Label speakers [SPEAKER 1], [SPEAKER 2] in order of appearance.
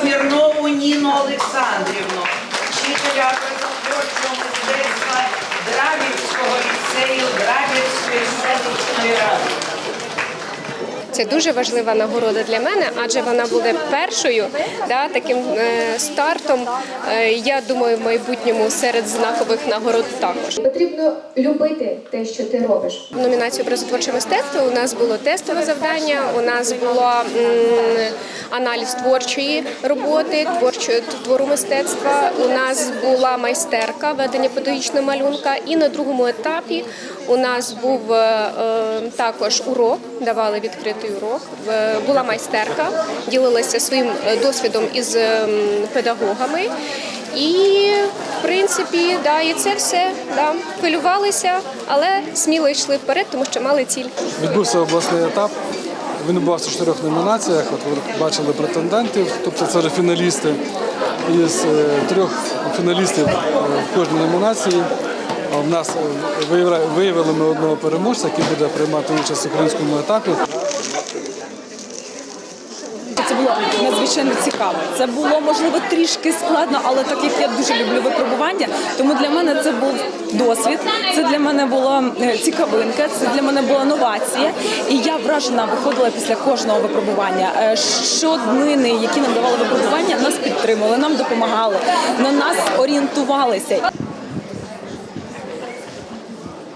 [SPEAKER 1] Смірнову Ніну Олександрівну, вчителя образотворчого мистецтва Драбівського ліцею Драбівської селищної ради.
[SPEAKER 2] Це дуже важлива нагорода для мене, адже вона буде першою да, таким е, стартом. е, я думаю, в майбутньому серед знакових нагород також.
[SPEAKER 3] Потрібно любити те, що ти робиш.
[SPEAKER 2] В номінації образотворче мистецтво у нас було тестове завдання, у нас було м, аналіз творчої роботи, творчої твору мистецтва. У нас була майстерка ведення педагогічного малюнка. І на другому етапі у нас був е, е, також урок, давали відкритий урок. Була майстерка, ділилася своїм е, досвідом із ем, педагогами. І в принципі, да, і це все да, хвилювалися, але сміло йшли вперед, тому що мали ціль.
[SPEAKER 4] Відбувся обласний етап. Він був в чотирьох номінаціях. От ви бачили претендентів, тобто це вже фіналісти. Із е, трьох фіналістів е, в кожній номінації. В нас е, виявили ми одного переможця, який буде приймати участь в українському етапі.
[SPEAKER 5] Було надзвичайно цікаво. Це було можливо трішки складно, але так як я дуже люблю випробування, тому для мене це був досвід. Це для мене була е, цікавинка, це для мене була новація. І я вражена виходила після кожного випробування. Е, Щоднини, які нам давали випробування, нас підтримували, нам допомагали, на нас орієнтувалися.